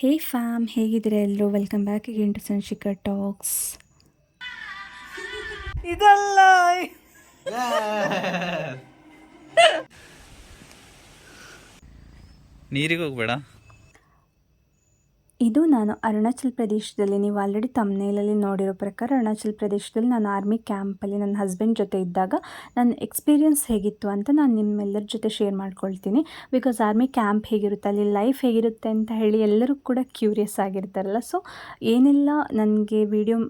ಹೇ fam ಹೇಗಿದ್ದೀರಾ ಎಲ್ಲರೂ? Welcome back again to Samshika talks ಇದಲ್ಲ. ನೀರಿಗೆ ಹೋಗ್ಬೇಡ ಇದು ನಾನು ಅರುಣಾಚಲ್ ಪ್ರದೇಶದಲ್ಲಿ, ನೀವು ಆಲ್ರೆಡಿ ತಮ್ಮನೇಲಲ್ಲಿ ನೋಡಿರೋ ಪ್ರಕಾರ ಅರುಣಾಚಲ್ ಪ್ರದೇಶದಲ್ಲಿ ನಾನು ಆರ್ಮಿ ಕ್ಯಾಂಪಲ್ಲಿ ನನ್ನ ಹಸ್ಬೆಂಡ್ ಜೊತೆ ಇದ್ದಾಗ ನನ್ನ ಎಕ್ಸ್ಪೀರಿಯನ್ಸ್ ಹೇಗಿತ್ತು ಅಂತ ನಾನು ನಿಮ್ಮೆಲ್ಲರ ಜೊತೆ ಶೇರ್ ಮಾಡ್ಕೊಳ್ತೀನಿ. ಬಿಕಾಸ್ ಆರ್ಮಿ ಕ್ಯಾಂಪ್ ಹೇಗಿರುತ್ತೆ, ಅಲ್ಲಿ ಲೈಫ್ ಹೇಗಿರುತ್ತೆ ಅಂತ ಹೇಳಿ ಎಲ್ಲರೂ ಕೂಡ ಕ್ಯೂರಿಯಸ್ ಆಗಿರ್ತಾರಲ್ಲ. ಸೊ ಏನೆಲ್ಲ ನನಗೆ ವಿಡಿಯೋ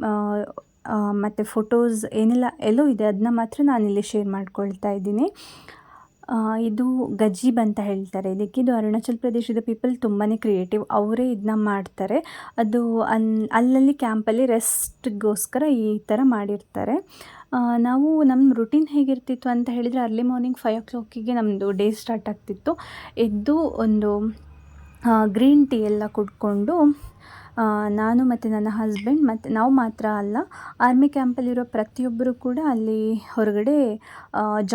ಮತ್ತು ಫೋಟೋಸ್ ಏನೆಲ್ಲ ಎಲ್ಲೋ ಇದೆ ಅದನ್ನ ಮಾತ್ರ ನಾನಿಲ್ಲಿ ಶೇರ್ ಮಾಡ್ಕೊಳ್ತಾ ಇದ್ದೀನಿ. ಇದು ಗಜೀಬ್ ಅಂತ ಹೇಳ್ತಾರೆ. ಇದಕ್ಕೆ ಇದು ಅರುಣಾಚಲ್ ಪ್ರದೇಶದ ಪೀಪಲ್ ತುಂಬಾ ಕ್ರಿಯೇಟಿವ್. ಅವರೇ ಇದನ್ನ ಮಾಡ್ತಾರೆ. ಅದು ಅನ್, ಅಲ್ಲಲ್ಲಿ ಕ್ಯಾಂಪಲ್ಲಿ ರೆಸ್ಟ್ಗೋಸ್ಕರ ಈ ಥರ ಮಾಡಿರ್ತಾರೆ. ನಾವು ನಮ್ಮ ರುಟೀನ್ ಹೇಗಿರ್ತಿತ್ತು ಅಂತ ಹೇಳಿದರೆ ಅರ್ಲಿ ಮಾರ್ನಿಂಗ್ ಫೈವ್ ಓ ಕ್ಲಾಕಿಗೆ ನಮ್ಮದು ಡೇ ಸ್ಟಾರ್ಟ್ ಆಗ್ತಿತ್ತು. ಎದ್ದು ಒಂದು ಗ್ರೀನ್ ಟೀ ಎಲ್ಲ ಕುಡ್ಕೊಂಡು ನಾನು ಮತ್ತು ನನ್ನ ಹಸ್ಬೆಂಡ್ ಮತ್ತು ನಾವು ಮಾತ್ರ ಅಲ್ಲ ಆರ್ಮಿ ಕ್ಯಾಂಪಲ್ಲಿರೋ ಪ್ರತಿಯೊಬ್ಬರು ಕೂಡ ಅಲ್ಲಿ ಹೊರಗಡೆ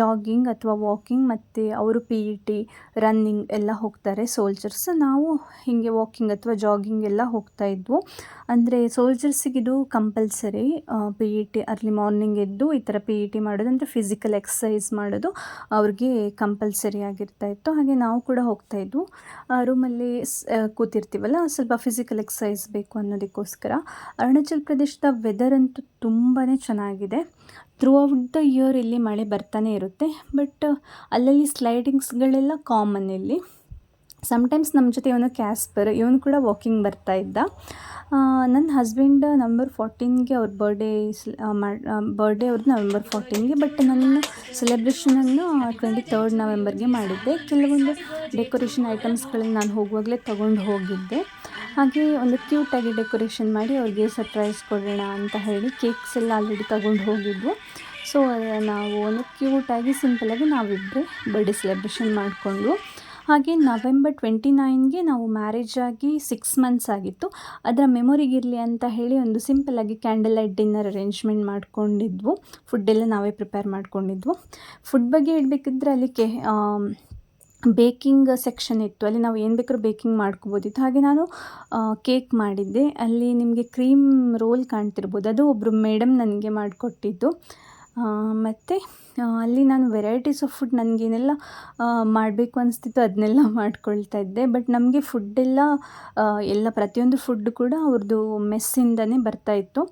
ಜಾಗಿಂಗ್ ಅಥವಾ ವಾಕಿಂಗ್ ಮತ್ತು ಅವರು ಪಿ ಇ ಟಿ ರನ್ನಿಂಗ್ ಎಲ್ಲ ಹೋಗ್ತಾರೆ. ಸೋಲ್ಜರ್ಸ್ ನಾವು ಹೀಗೆ ವಾಕಿಂಗ್ ಅಥವಾ ಜಾಗಿಂಗ್ ಎಲ್ಲ ಹೋಗ್ತಾ ಇದ್ವು. ಅಂದರೆ ಸೋಲ್ಜರ್ಸಿಗೆ ಇದು compulsory P E T early morning ಎದ್ದು ಈ ಥರ ಪಿ ಇ ಟಿ ಮಾಡೋದು, ಅಂದರೆ ಫಿಸಿಕಲ್ ಎಕ್ಸಸೈಸ್ ಮಾಡೋದು ಅವ್ರಿಗೆ ಕಂಪಲ್ಸರಿ ಆಗಿರ್ತಾ ಇತ್ತು. ಹಾಗೆ ನಾವು ಕೂಡ ಹೋಗ್ತಾ ಇದ್ವು. ರೂಮಲ್ಲಿ ಕೂತಿರ್ತೀವಲ್ಲ, ಸ್ವಲ್ಪ ಫಿಸಿಕಲ್ ಎಕ್ಸಸೈಸ್ ಅನ್ನೋದಕ್ಕೋಸ್ಕರ ಅರುಣಾಚಲ್ ಪ್ರದೇಶದ ವೆದರ್ ಅಂತೂ ತುಂಬಾ ಚೆನ್ನಾಗಿದೆ. ಥ್ರೂ ಔಟ್ ದ ಇಯರ್ ಇಲ್ಲಿ ಮಳೆ ಬರ್ತಾನೆ ಇರುತ್ತೆ ಬಟ್ ಅಲ್ಲಲ್ಲಿ ಸ್ಲೈಡಿಂಗ್ಸ್ಗಳೆಲ್ಲ ಕಾಮನ್ ಇಲ್ಲಿ. ಸಮ್ಟೈಮ್ಸ್ ನಮ್ಮ ಜೊತೆ ಇವನು ಕ್ಯಾಸ್ಪರ್ ಇವನು ಕೂಡ ವಾಕಿಂಗ್ ಬರ್ತಾ ಇದ್ದ. ನನ್ನ ಹಸ್ಬೆಂಡ್ ನವಂಬರ್ ಫೋರ್ಟೀನ್ಗೆ ಅವ್ರ ಬರ್ಡೇ ಬರ್ಡೇ ಅವ್ರದ್ದು ನವೆಂಬರ್ ಫೋರ್ಟೀನ್ಗೆ ಬಟ್ ನನ್ನ ಸೆಲೆಬ್ರೇಷನನ್ನು ಟ್ವೆಂಟಿ ತರ್ಡ್ ನವೆಂಬರ್ಗೆ ಮಾಡಿದ್ದೆ. ಕೆಲವೊಂದು ಡೆಕೋರೇಷನ್ ಐಟಮ್ಸ್ಗಳನ್ನ ನಾನು ಹೋಗುವಾಗಲೇ ತೊಗೊಂಡು ಹೋಗಿದ್ದೆ. ಹಾಗೆ ಒಂದು ಕ್ಯೂಟಾಗಿ ಡೆಕೋರೇಷನ್ ಮಾಡಿ ಅವ್ರಿಗೆ ಸರ್ಪ್ರೈಸ್ ಕೊಡೋಣ ಅಂತ ಹೇಳಿ ಕೇಕ್ಸ್ ಎಲ್ಲ ಆಲ್ರೆಡಿ ತಗೊಂಡು ಹೋಗಿದ್ವು. ಸೊ ನಾವು ಒಂದು ಕ್ಯೂಟಾಗಿ ಸಿಂಪಲಾಗಿ ನಾವಿಬ್ಬರೇ ಬರ್ಡೇ ಸೆಲೆಬ್ರೇಷನ್ ಮಾಡಿಕೊಂಡು, ಹಾಗೆ ನವೆಂಬರ್ ಟ್ವೆಂಟಿ ನೈನ್ಗೆ ನಾವು ಮ್ಯಾರೇಜ್ ಆಗಿ ಸಿಕ್ಸ್ ಮಂತ್ಸ್ ಆಗಿತ್ತು. ಅದರ ಮೆಮೊರಿಗಿರಲಿ ಅಂತ ಹೇಳಿ ಒಂದು ಸಿಂಪಲಾಗಿ ಕ್ಯಾಂಡಲ್ ಲೈಟ್ ಡಿನ್ನರ್ ಅರೇಂಜ್ಮೆಂಟ್ ಮಾಡಿಕೊಂಡಿದ್ವು. ಫುಡ್ಡೆಲ್ಲ ನಾವೇ ಪ್ರಿಪೇರ್ ಮಾಡ್ಕೊಂಡಿದ್ವು. ಫುಡ್ ಬಗ್ಗೆ ಹೇಳಬೇಕಿದ್ರೆ ಅಲ್ಲಿ ಕೆ ಬೇಕಿಂಗ್ ಸೆಕ್ಷನ್ ಇತ್ತು. ಅಲ್ಲಿ ನಾವು ಏನು ಬೇಕಾದ್ರೂ ಬೇಕಿಂಗ್ ಮಾಡ್ಕೋಬೋದಿತ್ತು. ಹಾಗೆ ನಾನು ಕೇಕ್ ಮಾಡಿದ್ದೆ. ಅಲ್ಲಿ ನಿಮಗೆ ಕ್ರೀಮ್ ರೋಲ್ ಕಾಣ್ತಿರ್ಬೋದು. ಅದು ಒಬ್ಬರು ಮೇಡಮ್ ನನಗೆ ಮಾಡಿಕೊಟ್ಟಿದ್ದು. ಮತ್ತು ಅಲ್ಲಿ ನಾನು ವೆರೈಟೀಸ್ ಆಫ್ ಫುಡ್ ನನಗೇನೆಲ್ಲ ಮಾಡಬೇಕು ಅನಿಸ್ತಿತ್ತು ಅದನ್ನೆಲ್ಲ ಮಾಡ್ಕೊಳ್ತಾ ಇದ್ದೆ. ಬಟ್ ನಮಗೆ ಫುಡ್ಡೆಲ್ಲ ಎಲ್ಲ ಪ್ರತಿಯೊಂದು ಫುಡ್ ಕೂಡ ಅವ್ರದ್ದು ಮೆಸ್ಸಿಂದನೇ ಬರ್ತಾಯಿತ್ತು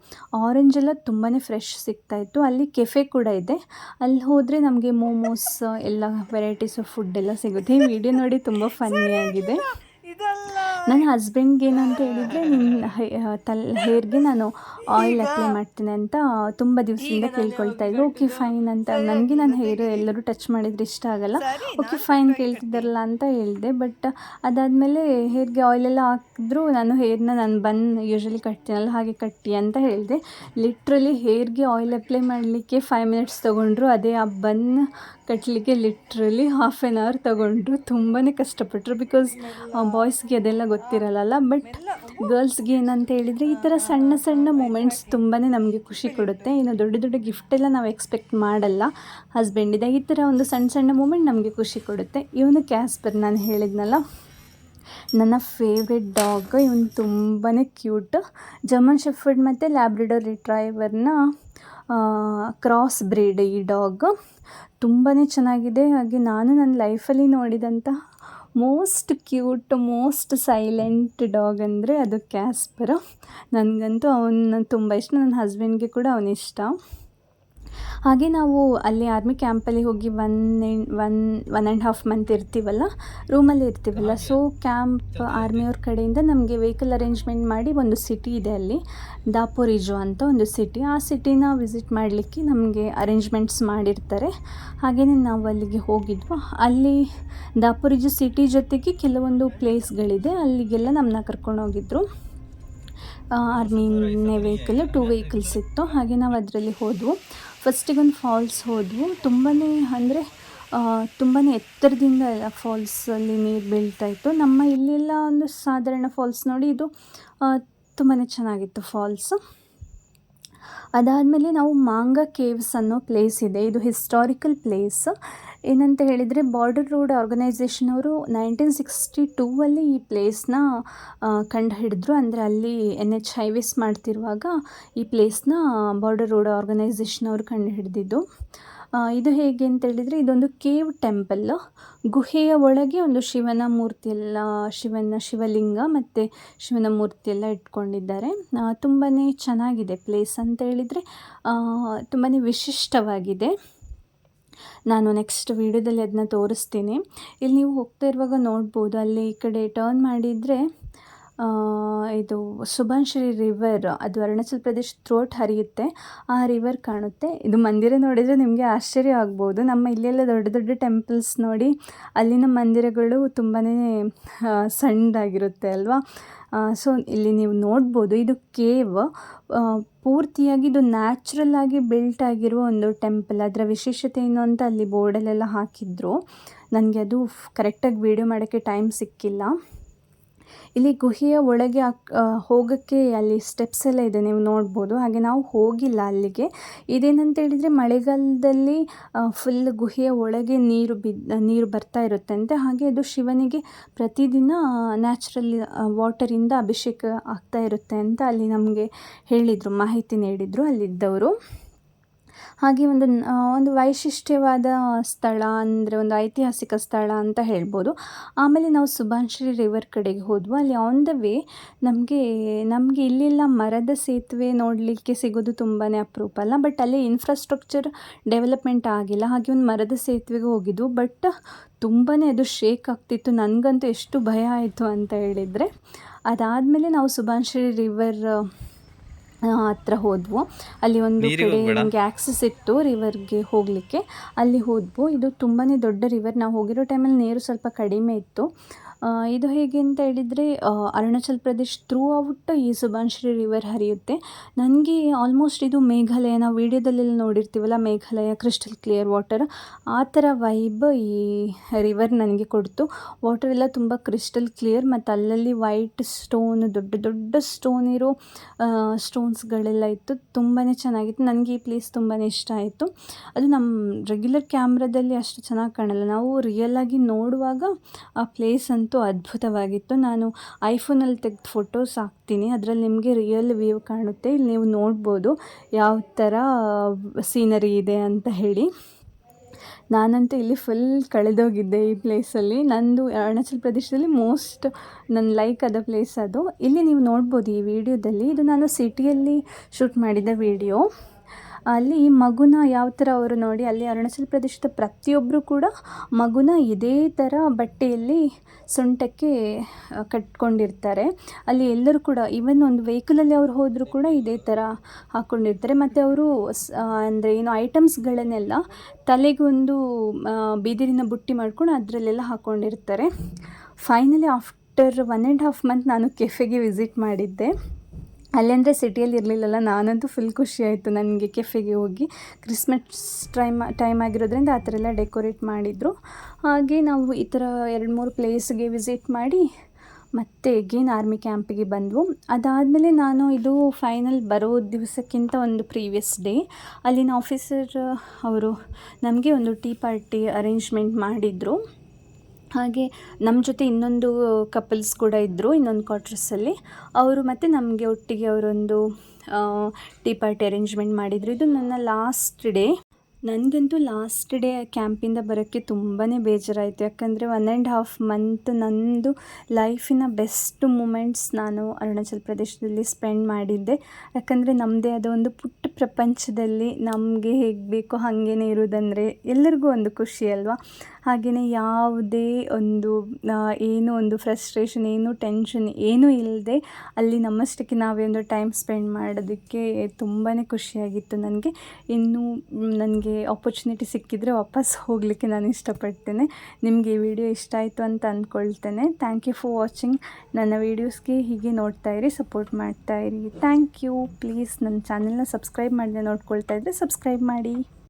ಆರೆಂಜ್ ಎಲ್ಲ ತುಂಬಾ ಫ್ರೆಶ್ ಸಿಗ್ತಾಯಿತ್ತು ಅಲ್ಲಿ ಕೆಫೆ ಕೂಡ ಇದೆ. ಅಲ್ಲಿ ಹೋದರೆ ನಮಗೆ ಮೋಮೋಸ್ ಎಲ್ಲ ವೆರೈಟೀಸ್ ಆಫ್ ಫುಡ್ ಎಲ್ಲ ಸಿಗುತ್ತೆ. ಈ ವಿಡಿಯೋ ನೋಡಿ ತುಂಬ ಫನ್ನಿಯಾಗಿದೆ ಇದಲ್ಲ ನನ್ನ ಹಸ್ಬೆಂಡ್ಗೆ ಏನಂತ ಹೇಳಿದರೆ ನಿನ್ನ ತಲೆ ಹೇರ್ಗೆ ನಾನು ಆಯಿಲ್ ಅಪ್ಲೈ ಮಾಡ್ತೀನಿ ಅಂತ ತುಂಬ ದಿವಸದಿಂದ ಕೇಳ್ಕೊಳ್ತಾ ಇದ್ರು. ಓಕೆ ಫೈನ್ ಅಂತ ನನಗೆ ನನ್ನ ಹೇರ್ ಎಲ್ಲರೂ ಟಚ್ ಮಾಡಿದರೆ ಇಷ್ಟ ಆಗಲ್ಲ. ಓಕೆ ಫೈನ್ ಕೇಳ್ತಿದ್ದಾರಲ್ಲ ಅಂತ ಹೇಳಿದೆ. ಬಟ್ ಅದಾದಮೇಲೆ ಹೇರ್ಗೆ ಆಯಿಲೆಲ್ಲ ಹಾಕಿದ್ರು. ನಾನು ಹೇರ್ನ ನಾನು ಬನ್ ಯೂಶ್ವಲಿ ಕಟ್ತೀನಲ್ಲ ಹಾಗೆ ಕಟ್ಟಿ ಅಂತ ಹೇಳಿದೆ. ಲಿಟ್ರಲಿ ಹೇರ್ಗೆ ಆಯಿಲ್ ಅಪ್ಲೈ ಮಾಡಲಿಕ್ಕೆ ಫೈವ್ ಮಿನಿಟ್ಸ್ ತೊಗೊಂಡ್ರು. ಅದೇ ಆ ಬನ್ ಕಟ್ಟಲಿಕ್ಕೆ ಲಿಟ್ರಲಿ ಹಾಫ್ ಆ್ಯನ್ ಅವರ್ ತೊಗೊಂಡ್ರು. ತುಂಬಾ ಕಷ್ಟಪಟ್ಟರು ಬಿಕಾಸ್ ಬಾಯ್ಸ್ಗೆ ಅದೆಲ್ಲ ಗೊತ್ತಿರಲ್ಲ ಬಟ್ ಗರ್ಲ್ಸ್ಗೆ ಏನಂತ ಹೇಳಿದರೆ ಈ ಥರ ಸಣ್ಣ ಸಣ್ಣ ಮೂಮೆಂಟ್ಸ್ ತುಂಬಾ ನಮಗೆ ಖುಷಿ ಕೊಡುತ್ತೆ. ಇನ್ನು ದೊಡ್ಡ ದೊಡ್ಡ ಗಿಫ್ಟೆಲ್ಲ ನಾವು ಎಕ್ಸ್ಪೆಕ್ಟ್ ಮಾಡಲ್ಲ. ಹಸ್ಬೆಂಡಿದೆ ಈ ಥರ ಒಂದು ಸಣ್ಣ ಸಣ್ಣ ಮೂಮೆಂಟ್ ನಮಗೆ ಖುಷಿ ಕೊಡುತ್ತೆ. ಇವನು ಕ್ಯಾಸ್ಪರ್ ನಾನು ಹೇಳಿದ್ನಲ್ಲ, ನನ್ನ ಫೇವ್ರೆಟ್ ಡಾಗ್ ಇವನು ತುಂಬಾ ಕ್ಯೂಟ್ ಜರ್ಮನ್ ಶೆಫರ್ಡ್ ಮತ್ತು ಲ್ಯಾಬ್ರಿಡರ್ ರಿಟ್ರೈವರ್ನ ಕ್ರಾಸ್ ಬ್ರೀಡ್ ಈ ಡಾಗ್ ತುಂಬಾ ಚೆನ್ನಾಗಿದೆ. ಹಾಗೆ ನಾನು ನನ್ನ ಲೈಫಲ್ಲಿ ನೋಡಿದಂತಹ most cute most silent dog ಅಂದರೆ ಅದು ಕ್ಯಾಸ್ಪರ್ ನನಗಂತೂ ಅವನ್ನ ತುಂಬ ಇಷ್ಟ. ನನ್ನ ಹಸ್ಬೆಂಡ್ಗೆ ಕೂಡ ಅವನ ಇಷ್ಟ ಹಾಗೆ ನಾವು ಅಲ್ಲಿ ಆರ್ಮಿ ಕ್ಯಾಂಪಲ್ಲಿ ಹೋಗಿ one one one and half month ಇರ್ತೀವಲ್ಲ ರೂಮಲ್ಲಿ ಇರ್ತೀವಲ್ಲ. ಸೊ ಕ್ಯಾಂಪ್ ಆರ್ಮಿಯವ್ರ ಕಡೆಯಿಂದ ನಮಗೆ ವೆಹಿಕಲ್ ಅರೇಂಜ್ಮೆಂಟ್ ಮಾಡಿ ಒಂದು ಸಿಟಿ ಇದೆ ಅಲ್ಲಿ ದಾಪೋರಿಜು ಅಂತ ಒಂದು ಸಿಟಿ ಆ ಸಿಟಿನ ವಿಸಿಟ್ ಮಾಡಲಿಕ್ಕೆ ನಮಗೆ ಅರೇಂಜ್ಮೆಂಟ್ಸ್ ಮಾಡಿರ್ತಾರೆ. ಹಾಗೆಯೇ ನಾವು ಅಲ್ಲಿಗೆ ಹೋಗಿದ್ವು. ಅಲ್ಲಿ ದಾಪೋರಿಜು ಸಿಟಿ ಜೊತೆಗೆ ಕೆಲವೊಂದು ಪ್ಲೇಸ್ಗಳಿದೆ ಅಲ್ಲಿಗೆಲ್ಲ ನಮ್ಮನ್ನ ಕರ್ಕೊಂಡು ಹೋಗಿದ್ರು. ಆರ್ಮಿನೇ ವೆಹಿಕಲ್ ಟೂ ವೆಹಿಕಲ್ಸ್ ಇತ್ತು. ಹಾಗೆ ನಾವು ಅದರಲ್ಲಿ ಹೋದವು. ಫಸ್ಟಿಗೆ ಒಂದು ಫಾಲ್ಸ್ ಹೋದವು. ತುಂಬಾ ಅಂದರೆ ತುಂಬಾ ಎತ್ತರದಿಂದ ಎಲ್ಲ ಫಾಲ್ಸಲ್ಲಿ ನೀರು ಬೀಳ್ತಾ ಇತ್ತು. ನಮ್ಮ ಇಲ್ಲೆಲ್ಲ ಒಂದು ಸಾಧಾರಣ ಫಾಲ್ಸ್ ನೋಡಿ, ಇದು ತುಂಬಾ ಚೆನ್ನಾಗಿತ್ತು ಫಾಲ್ಸ್. ಅದಾದಮೇಲೆ ನಾವು ಮಾಂಗ ಕೇವ್ಸ್ ಅನ್ನೋ ಪ್ಲೇಸ್ ಇದೆ. ಇದು ಹಿಸ್ಟಾರಿಕಲ್ ಪ್ಲೇಸ್ ಏನಂತ ಹೇಳಿದರೆ ಬಾರ್ಡರ್ ರೋಡ್ ಆರ್ಗನೈಸೇಷನ್ ಅವರು ನೈನ್ಟೀನ್ ಸಿಕ್ಸ್ಟಿ ಟೂವಲ್ಲಿ ಈ ಪ್ಲೇಸ್ನ ಕಂಡು ಹಿಡಿದ್ರು ಅಂದರೆ ಅಲ್ಲಿ ಎನ್ ಎಚ್ ಹೈವೇಸ್ ಮಾಡ್ತಿರುವಾಗ ಈ ಪ್ಲೇಸ್ನ ಬಾರ್ಡರ್ ರೋಡ್ ಆರ್ಗನೈಸೇಷನ್ ಅವರು ಕಂಡು ಹಿಡಿದಿದ್ದು ಇದು ಹೇಗೆ ಅಂತ ಹೇಳಿದರೆ ಇದೊಂದು ಕೇವ್ ಟೆಂಪಲ್ ಗುಹೆಯ ಒಳಗೆ ಒಂದು ಶಿವನ ಮೂರ್ತಿ ಎಲ್ಲ, ಶಿವನ ಶಿವಲಿಂಗ ಮತ್ತು ಶಿವನ ಮೂರ್ತಿ ಎಲ್ಲ ಇಟ್ಕೊಂಡಿದ್ದಾರೆ. ತುಂಬಾ ಚೆನ್ನಾಗಿದೆ ಪ್ಲೇಸ್ ಅಂತ ಹೇಳಿದರೆ ತುಂಬಾ ವಿಶಿಷ್ಟವಾಗಿದೆ. ನಾನು ನೆಕ್ಸ್ಟ್ ವೀಡಿಯೋದಲ್ಲಿ ಅದನ್ನ ತೋರಿಸ್ತೀನಿ. ಇಲ್ಲಿ ನೀವು ಹೋಗ್ತಾ ಇರುವಾಗ ನೋಡ್ಬೋದು, ಅಲ್ಲಿ ಈ ಕಡೆ ಟರ್ನ್ ಮಾಡಿದರೆ ಇದು ಸುಭಾನ್ಶ್ರೀ ರಿವರ್, ಅದು ಅರುಣಾಚಲ್ ಪ್ರದೇಶ್ ಥ್ರೋಟ್ ಹರಿಯುತ್ತೆ. ಆ ರಿವರ್ ಕಾಣುತ್ತೆ. ಇದು ಮಂದಿರ ನೋಡಿದರೆ ನಿಮಗೆ ಆಶ್ಚರ್ಯ ಆಗ್ಬೋದು. ನಮ್ಮ ಇಲ್ಲೆಲ್ಲ ದೊಡ್ಡ ದೊಡ್ಡ ಟೆಂಪಲ್ಸ್ ನೋಡಿ ಅಲ್ಲಿನ ಮಂದಿರಗಳು ತುಂಬಾ ಸಣ್ಣದಾಗಿರುತ್ತೆ ಅಲ್ವಾ? ಸೊ ಇಲ್ಲಿ ನೀವು ನೋಡ್ಬೋದು, ಇದು ಕೇವ್ ಪೂರ್ತಿಯಾಗಿ ಇದು ನ್ಯಾಚುರಲ್ ಆಗಿ ಬಿಲ್ಟ್ ಆಗಿರುವ ಒಂದು ಟೆಂಪಲ್ ಅದರ ವಿಶೇಷತೆ ಏನು ಅಂತ ಅಲ್ಲಿ ಬೋರ್ಡಲ್ಲೆಲ್ಲ ಹಾಕಿದ್ರು. ನನಗೆ ಅದು ಕರೆಕ್ಟಾಗಿ ವೀಡಿಯೋ ಮಾಡೋಕ್ಕೆ ಟೈಮ್ ಸಿಕ್ಕಿಲ್ಲ. ಇಲ್ಲಿ ಗುಹೆಯ ಒಳಗೆ ಹೋಗಕ್ಕೆ ಅಲ್ಲಿ ಸ್ಟೆಪ್ಸ್ ಎಲ್ಲ ಇದೆ, ನೀವು ನೋಡ್ಬೋದು. ಹಾಗೆ ನಾವು ಹೋಗಿಲ್ಲ ಅಲ್ಲಿಗೆ. ಇದೇನಂತ ಹೇಳಿದರೆ ಮಳೆಗಾಲದಲ್ಲಿ ಫುಲ್ ಗುಹೆಯ ಒಳಗೆ ನೀರು ಬಿದ್ದು ನೀರು ಬರ್ತಾ ಇರುತ್ತಂತೆ. ಹಾಗೆ ಅದು ಶಿವನಿಗೆ ಪ್ರತಿದಿನ ನ್ಯಾಚುರಲ್ ವಾಟರಿಂದ ಅಭಿಷೇಕ ಆಗ್ತಾ ಇರುತ್ತೆ ಅಂತ ಅಲ್ಲಿ ನಮಗೆ ಹೇಳಿದರು, ಮಾಹಿತಿ ನೀಡಿದರು ಅಲ್ಲಿದ್ದವರು. ಹಾಗೆ ಒಂದು ಒಂದು ವೈಶಿಷ್ಟ್ಯವಾದ ಸ್ಥಳ ಅಂದರೆ ಒಂದು ಐತಿಹಾಸಿಕ ಸ್ಥಳ ಅಂತ ಹೇಳ್ಬೋದು. ಆಮೇಲೆ ನಾವು ಸುಭಾನ್ಶ್ರೀ ರಿವರ್ ಕಡೆಗೆ ಹೋದ್ವು. ಅಲ್ಲಿ ಆನ್ ದ ವೇ ನಮಗೆ ನಮಗೆ ಇಲ್ಲೆಲ್ಲ ಮರದ ಸೇತುವೆ ನೋಡಲಿಕ್ಕೆ ಸಿಗೋದು ತುಂಬಾ ಅಪರೂಪ ಅಲ್ಲ. ಬಟ್ ಅಲ್ಲಿ ಇನ್ಫ್ರಾಸ್ಟ್ರಕ್ಚರ್ ಡೆವಲಪ್ಮೆಂಟ್ ಆಗಿಲ್ಲ. ಹಾಗೆ ಒಂದು ಮರದ ಸೇತುವೆಗೆ ಹೋಗಿದ್ವು. ಬಟ್ ತುಂಬಾ ಅದು ಶೇಕ್ ಆಗ್ತಿತ್ತು. ನನಗಂತೂ ಎಷ್ಟು ಭಯ ಆಯಿತು ಅಂತ ಹೇಳಿದರೆ, ಅದಾದಮೇಲೆ ನಾವು ಸುಭಾನ್ಶ್ರೀ ರಿವರ್ ಹತ್ರ ಹೋದ್ವು. ಅಲ್ಲಿ ಒಂದು ಕಡೆ ನಮಗೆ ಆ್ಯಕ್ಸಸ್ ಇತ್ತು ರಿವರ್ಗೆ ಹೋಗಲಿಕ್ಕೆ. ಅಲ್ಲಿ ಹೋದ್ವು. ಇದು ತುಂಬಾ ದೊಡ್ಡ ರಿವರ್ ನಾವು ಹೋಗಿರೋ ಟೈಮಲ್ಲಿ ನೀರು ಸ್ವಲ್ಪ ಕಡಿಮೆ ಇತ್ತು. ಇದು ಹೇಗೆ ಅಂತ ಹೇಳಿದರೆ ಅರುಣಾಚಲ್ ಪ್ರದೇಶ್ ಥ್ರೂ ಔಟ್ ಈ ಸುಭಾನ್ಶ್ರೀ ರಿವರ್ ಹರಿಯುತ್ತೆ. ನನಗೆ ಆಲ್ಮೋಸ್ಟ್ ಇದು ಮೇಘಾಲಯ. ನಾವು ವೀಡಿಯೋದಲ್ಲೆಲ್ಲ ನೋಡಿರ್ತೀವಲ್ಲ ಮೇಘಾಲಯ ಕ್ರಿಸ್ಟಲ್ ಕ್ಲಿಯರ್ ವಾಟರ್ ಆ ಥರ ವೈಬ್ ಈ ರಿವರ್ ನನಗೆ ಕೊಡ್ತು. ವಾಟರ್ ಎಲ್ಲ ತುಂಬ ಕ್ರಿಸ್ಟಲ್ ಕ್ಲಿಯರ್ ಮತ್ತು ಅಲ್ಲಲ್ಲಿ ವೈಟ್ ಸ್ಟೋನ್ ದೊಡ್ಡ ದೊಡ್ಡ ಸ್ಟೋನ್ ಇರೋ ಸ್ಟೋನ್ಸ್ಗಳೆಲ್ಲ ಇತ್ತು ತುಂಬಾ ಚೆನ್ನಾಗಿತ್ತು. ನನಗೆ ಈ ಪ್ಲೇಸ್ ತುಂಬಾ ಇಷ್ಟ ಆಯಿತು. ಅದು ನಮ್ಮ ರೆಗ್ಯುಲರ್ ಕ್ಯಾಮ್ರಾದಲ್ಲಿ ಅಷ್ಟು ಚೆನ್ನಾಗಿ ಕಾಣಲ್ಲ. ನಾವು ರಿಯಲಾಗಿ ನೋಡುವಾಗ ಆ ಪ್ಲೇಸ್ ಅಂತೂ ಅದ್ಭುತವಾಗಿತ್ತು. ನಾನು ಐಫೋನಲ್ಲಿ ತೆಗೆದು ಫೋಟೋಸ್ ಹಾಕ್ತೀನಿ. ಅದರಲ್ಲಿ ನಿಮಗೆ ರಿಯಲ್ ವ್ಯೂ ಕಾಣುತ್ತೆ. ಇಲ್ಲಿ ನೀವು ನೋಡ್ಬೋದು ಯಾವ ಥರ ಸೀನರಿ ಇದೆ ಅಂತ ಹೇಳಿ. ನಾನಂತೂ ಇಲ್ಲಿ ಫುಲ್ ಕಳೆದೋಗಿದ್ದೆ ಈ ಪ್ಲೇಸಲ್ಲಿ ನಂದು ಅರುಣಾಚಲ್ ಪ್ರದೇಶದಲ್ಲಿ ಮೋಸ್ಟ್ ನನ್ನ ಲೈಕ್ ಆದ ಪ್ಲೇಸ್ ಅದು. ಇಲ್ಲಿ ನೀವು ನೋಡ್ಬೋದು ಈ ವಿಡಿಯೋದಲ್ಲಿ ಇದು ನಾನು ಸಿಟಿಯಲ್ಲಿ ಶೂಟ್ ಮಾಡಿದ ವಿಡಿಯೋ ಅಲ್ಲಿ ಮಗುನ ಯಾವ ಥರ ಅವರು ನೋಡಿ, ಅಲ್ಲಿ ಅರುಣಾಚಲ ಪ್ರದೇಶದ ಪ್ರತಿಯೊಬ್ಬರು ಕೂಡ ಮಗುನ ಇದೇ ಥರ ಬಟ್ಟೆಯಲ್ಲಿ ಸೊಂಟಕ್ಕೆ ಕಟ್ಕೊಂಡಿರ್ತಾರೆ. ಅಲ್ಲಿ ಎಲ್ಲರೂ ಕೂಡ ಈವನ್ ಒಂದು ವೆಹಿಕಲಲ್ಲಿ ಅವ್ರು ಹೋದರೂ ಕೂಡ ಇದೇ ಥರ ಹಾಕ್ಕೊಂಡಿರ್ತಾರೆ ಮತ್ತು ಅವರು ಅಂದರೆ ಏನು ಐಟಮ್ಸ್ಗಳನ್ನೆಲ್ಲ ತಲೆಗೊಂದು ಬಿದಿರಿನ ಬುಟ್ಟಿ ಮಾಡ್ಕೊಂಡು ಅದರಲ್ಲೆಲ್ಲ ಹಾಕ್ಕೊಂಡಿರ್ತಾರೆ finally after one and half month ನಾನು ಕೆಫೆಗೆ ವಿಸಿಟ್ ಮಾಡಿದ್ದೆ. ಅಲ್ಲೆಂದರೆ ಸಿಟಿಯಲ್ಲಿ ಇರಲಿಲ್ಲಲ್ಲ, ನಾನಂತೂ ಫುಲ್ ಖುಷಿ ಆಯಿತು ನನಗೆ ಕೆಫೆಗೆ ಹೋಗಿ. ಕ್ರಿಸ್ಮಸ್ ಟೈಮ್ ಟೈಮ್ ಆಗಿರೋದ್ರಿಂದ ಆ ಥರ ಎಲ್ಲ ಡೆಕೋರೇಟ್ ಮಾಡಿದರು. ಹಾಗೆ ನಾವು ಈ ಥರ ಎರಡು ಮೂರು ಪ್ಲೇಸ್ಗೆ ವಿಸಿಟ್ ಮಾಡಿ ಮತ್ತೆ ಎಗೇನ್ ಆರ್ಮಿ ಕ್ಯಾಂಪಿಗೆ ಬಂದವು. ಅದಾದಮೇಲೆ ನಾನು ಇದು ಫೈನಲ್ ಬರೋ ದಿವಸಕ್ಕಿಂತ ಒಂದು ಪ್ರೀವಿಯಸ್ ಡೇ ಅಲ್ಲಿನ ಆಫೀಸರ್ ಅವರು ನಮಗೆ ಒಂದು ಟೀ ಪಾರ್ಟಿ ಅರೇಂಜ್ಮೆಂಟ್ ಮಾಡಿದರು. ಹಾಗೆ ನಮ್ಮ ಜೊತೆ ಇನ್ನೊಂದು ಕಪಲ್ಸ್ ಕೂಡ ಇದ್ದರು ಇನ್ನೊಂದು ಕ್ವಾರ್ಟರ್ಸಲ್ಲಿ ಅವರು ಮತ್ತು ನಮಗೆ ಒಟ್ಟಿಗೆ ಅವರೊಂದು ಟೀ ಪಾರ್ಟಿ ಅರೇಂಜ್ಮೆಂಟ್ ಮಾಡಿದರು. ಇದು ನನ್ನ ಲಾಸ್ಟ್ ಡೇ ನನಗಂತೂ ಲಾಸ್ಟ್ ಡೇ ಕ್ಯಾಂಪಿಂದ ಬರೋಕ್ಕೆ ತುಂಬಾ ಬೇಜಾರಾಯಿತು. ಯಾಕಂದರೆ ಒನ್ ಆ್ಯಂಡ್ ಹಾಫ್ ಮಂತ್ ನನ್ನದು ಲೈಫಿನ ಬೆಸ್ಟ್ ಮೂಮೆಂಟ್ಸ್ ನಾನು ಅರುಣಾಚಲ್ ಪ್ರದೇಶದಲ್ಲಿ ಸ್ಪೆಂಡ್ ಮಾಡಿದ್ದೆ. ಯಾಕಂದರೆ ನಮ್ಮದೇ ಆದ ಒಂದು ಪುಟ್ಟ ಪ್ರಪಂಚದಲ್ಲಿ ನಮಗೆ ಹೇಗೆ ಬೇಕೋ ಹಾಗೇನೆ ಇರೋದಂದರೆ ಎಲ್ಲರಿಗೂ ಒಂದು ಖುಷಿ ಅಲ್ವಾ? ಹಾಗೆಯೇ ಯಾವುದೇ ಒಂದು ಏನೂ ಒಂದು ಫ್ರಸ್ಟ್ರೇಷನ್ ಏನು ಟೆನ್ಷನ್ ಏನೂ ಇಲ್ಲದೆ ಅಲ್ಲಿ ನಮ್ಮಷ್ಟಕ್ಕೆ ನಾವೇ ಒಂದು ಟೈಮ್ ಸ್ಪೆಂಡ್ ಮಾಡೋದಕ್ಕೆ ತುಂಬಾ ಖುಷಿಯಾಗಿತ್ತು ನನಗೆ. ಇನ್ನೂ ನನಗೆ ಆಪರ್ಚುನಿಟಿ ಸಿಕ್ಕಿದರೆ ವಾಪಸ್ ಹೋಗಲಿಕ್ಕೆ ನಾನು ಇಷ್ಟಪಡ್ತೇನೆ. ನಿಮಗೆ ಈ ವಿಡಿಯೋ ಇಷ್ಟ ಆಯಿತು ಅಂತ ಅಂದ್ಕೊಳ್ತೇನೆ ಥ್ಯಾಂಕ್ ಯು ಫಾರ್ ವಾಚಿಂಗ್ ನನ್ನ ವೀಡಿಯೋಸ್ಗೆ ಹೀಗೆ ನೋಡ್ತಾ ಇರಿ ಸಪೋರ್ಟ್ ಮಾಡ್ತಾ ಇರಿ. ಥ್ಯಾಂಕ್ ಯು ಪ್ಲೀಸ್ ನನ್ನ ಚಾನೆಲ್ನ ಸಬ್ಸ್ಕ್ರೈಬ್ ಮಾಡಿದೆ ನೋಡ್ಕೊಳ್ತಾ ಇದ್ದರೆ ಸಬ್ಸ್ಕ್ರೈಬ್ ಮಾಡಿ.